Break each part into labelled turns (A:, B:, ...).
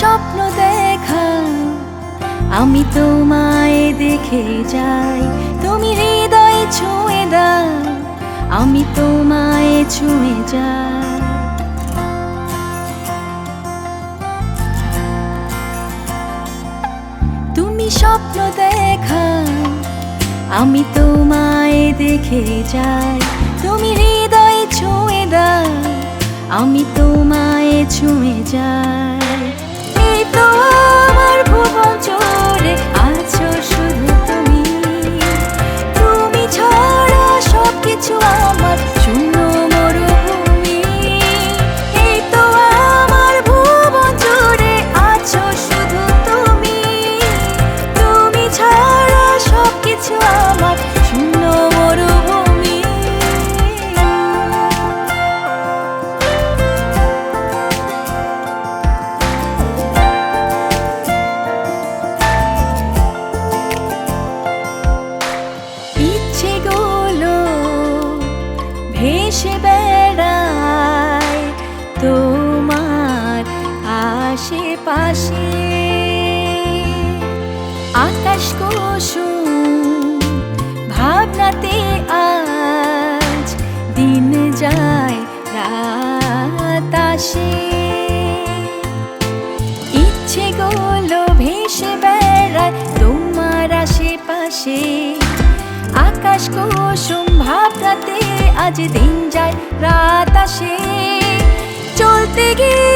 A: স্বপ্ন দেখা। আমি তোমায় দেখে যাই, তুমি হৃদয় ছুঁয়ে দাও, আমি তোমায় ছুঁয়ে যাই। তুমি স্বপ্ন দেখা, আমি তোমায় দেখে যাই, তুমি হৃদয় ছুঁয়ে দাও, আমি তোমায় ছুঁয়ে যাই। আশেপাশে আকাশ কুসুম, ভাবনাতে আজ দিন যায় রাত আসে। ইচ্ছে গুলো ভেসে বেড়ায় তোমার আশেপাশে। আকাশ কুসুম, ভাবনাতে আজ দিন যায় রাত আসে। চলতে গিয়ে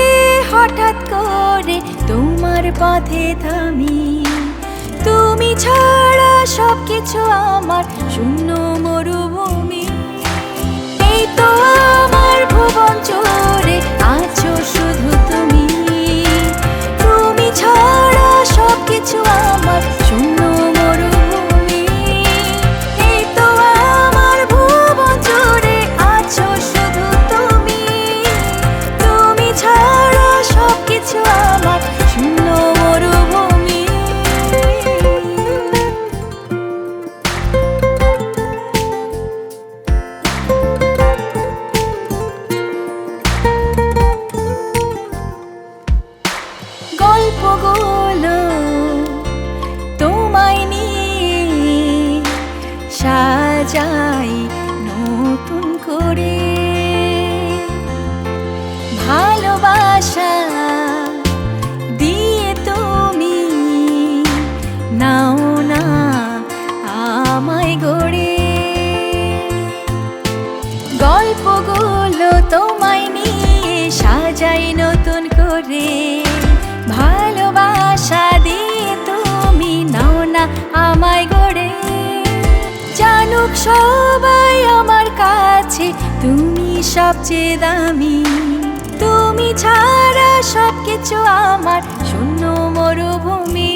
A: পথে থামি। তুমি ছাড়া সবকিছু আমার শূন্য মরুভূমি নাও না, আমায় গড়ে। গল্পগুলো তোমায় নিয়ে সাজাই নতুন করে। ভালোবাসা দিয়ে তুমি নাও না, আমায় গড়ে। জানুক সবাই আমার কাছে, তুমি সবচেয়ে দামি। তুমি ছাড়া সব কিছু আমার, শূন্য মরুভূমি।